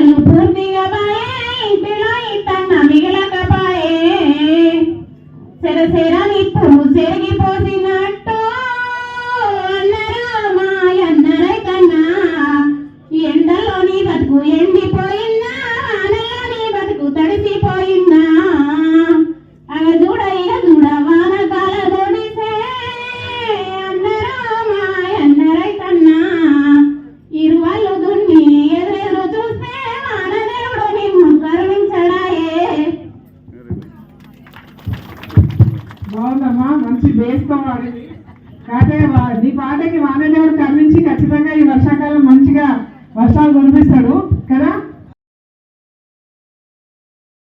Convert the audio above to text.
మాటలు పూర్తిగా ఇంటిలో ఇట్టన్న మిగలకపాయే ఎండలోని బతుకు ఎండిపోయిందా అనలోని బతుకు తడిసిపోయిందా బాగుందమ్మా మంచి బేస్తో వాడింది కాకపోతే నీ పాటకి వానదేవుడు కర్మించి ఖచ్చితంగా ఈ వర్షాకాలం మంచిగా వర్షాలు కురిపిస్తాడు.